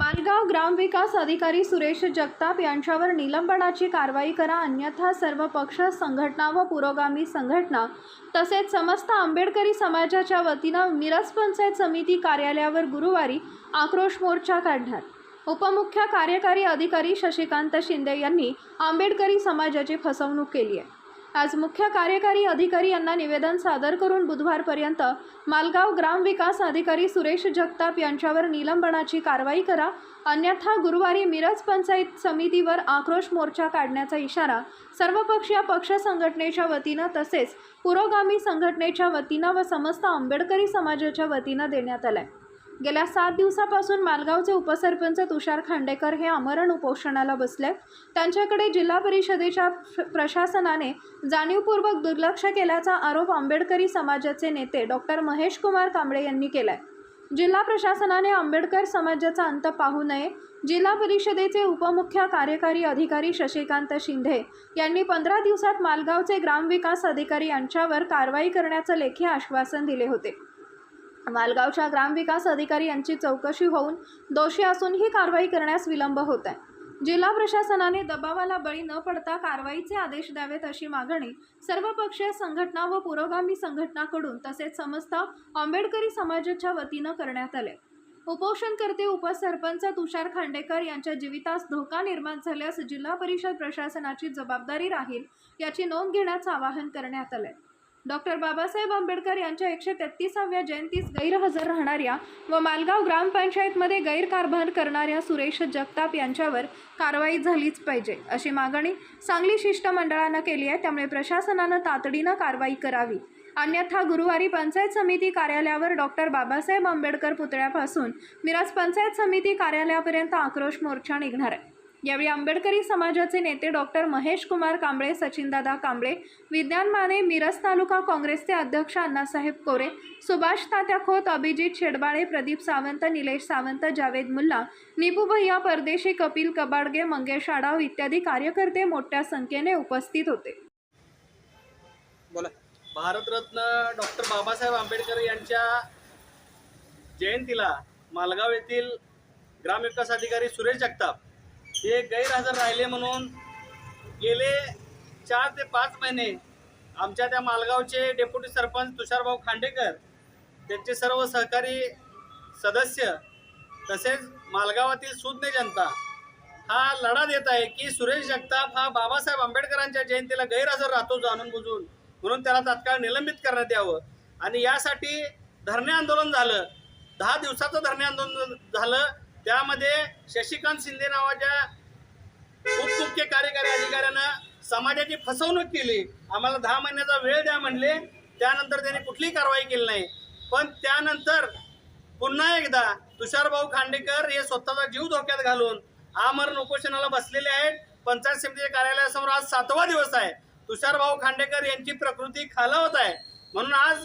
मालगाव ग्रामविकास अधिकारी सुरेश जगताप यांच्यावर निलंबनाची कारवाई करा अन्यथा सर्व पक्ष संघटना व पुरोगामी संघटना तसेच समस्त आंबेडकरी समाजाच्या वतीनं मिरज पंचायत समिती कार्यालयावर गुरुवारी आक्रोश मोर्चा काढणार. उपमुख्य कार्यकारी अधिकारी शशिकांत शिंदे यांनी आंबेडकरी समाजाची फसवणूक केली आहे. आज मुख्य कार्यकारी अधिकारी यांना निवेदन सादर करून बुधवारपर्यंत मालगाव ग्रामविकास अधिकारी सुरेश जगताप यांच्यावर निलंबनाची कारवाई करा. अन्यथा गुरुवारी मिरज पंचायत समितीवर आक्रोश मोर्चा काढण्याचा इशारा सर्वपक्षीय पक्ष संघटनेच्या वतीनं तसेच पुरोगामी संघटनेच्या वतीनं व समस्त आंबेडकरी समाजाच्या वतीनं देण्यात आलाय. गेल्या सात दिवसापासून मालगावचे उपसरपंच तुषार खांडेकर हे आमरण उपोषणाला बसले त्यांच्याकडे जिल्हा परिषदेच्या प्रशासनाने जाणीवपूर्वक दुर्लक्ष केल्याचा आरोप आंबेडकरी समाजाचे नेते डॉक्टर महेश कुमार कांबळे यांनी केलाय. जिल्हा प्रशासनाने आंबेडकर समाजाचा अंत पाहू नये. जिल्हा परिषदेचे उपमुख्य कार्यकारी अधिकारी शशिकांत शिंदे यांनी पंधरा दिवसात मालगावचे ग्रामविकास अधिकारी यांच्यावर कारवाई करण्याचं लेखी आश्वासन दिले होते. मालगावच्या ग्रामविकास अधिकारी यांची चौकशी होऊन दोषी असून ही कारवाई करण्यास विलंब होत आहे. जिल्हा प्रशासनाने दबावाला बळी न पडता कारवाईचे आदेश द्यावेत अशी मागणी सर्वपक्षीय संघटना व पुरोगामी संघटनाकडून तसेच समस्त आंबेडकरी समाजाच्या वतीनं करण्यात आले. उपोषणकर्ते उपसरपंच तुषार खांडेकर यांच्या जीवितास धोका निर्माण झाल्यास जिल्हा परिषद प्रशासनाची जबाबदारी राहील याची नोंद घेण्याचं आवाहन करण्यात आलंय. डॉक्टर बाबासाहेब आंबेडकर यांच्या एकशे तेहतीसाव्या जयंतीस गैरहजर राहणाऱ्या व मालगाव ग्रामपंचायतमध्ये गैरकारभार करणाऱ्या सुरेश जगताप यांच्यावर कारवाई झालीच पाहिजे अशी मागणी सांगली शिष्टमंडळानं केली आहे. त्यामुळे प्रशासनानं तातडीनं कारवाई करावी. अन्यथा गुरुवारी पंचायत समिती कार्यालयावर डॉक्टर बाबासाहेब आंबेडकर पुतळ्यापासून मिराज पंचायत समिती कार्यालयापर्यंत आक्रोश मोर्चा निघणार आहे. यावेळी आंबेडकरी समाजाचे नेते डॉक्टर महेश कुमार कांबळे सचिनदादा कांबळे विज्ञान माने मिरज तालुका काँग्रेसचे अध्यक्ष अण्णासाहेब कोरे सुभाष तात्या खोत अभिजित शेडबाळे प्रदीप सावंत निलेश सावंत जावेद मुल्ला निपू भैया परदेशी कपिल कबाडगे मंगेश आडाव इत्यादी कार्यकर्ते मोठ्या संख्येने उपस्थित होते. बोला. भारतरत्न डॉक्टर बाबासाहेब आंबेडकर यांच्या जयंतीला मालगाव येथील ग्रामविकास अधिकारी सुरेश जगताप हे गैरहजर राहिले म्हणून गेले चार ते पाच महिने आमच्या त्या मालगावचे डेप्युटी सरपंच तुषारभाऊ खांडेकर त्यांचे सर्व सहकारी सदस्य तसेच मालगावातील सुज्ञ जनता हा लढा देत आहे की सुरेश जगताप हा बाबासाहेब आंबेडकरांच्या जयंतीला गैरहजर राहतो जाणून बुजून म्हणून त्याला तात्काळ निलंबित करण्यात यावं. आणि यासाठी धरणे आंदोलन झालं. दहा दिवसाचं धरणे आंदोलन झालं. त्यामध्ये शशिकांत शिंदे नावाच्या उपमुख्य कार्यकारी अधिकाऱ्यानं समाजाची फसवणूक केली. आम्हाला दहा महिन्याचा वेळ द्या म्हणले. त्यानंतर त्यांनी कुठलीही कारवाई केली नाही. पण त्यानंतर पुन्हा एकदा तुषारभाऊ खांडेकर हे स्वतःचा जीव धोक्यात घालून आमरण उपोषणाला बसलेले आहेत. पंचायत समितीच्या कार्यालयासमोर आज सातवा दिवस आहे. तुषारभाऊ खांडेकर यांची प्रकृती खालावत आहे. म्हणून आज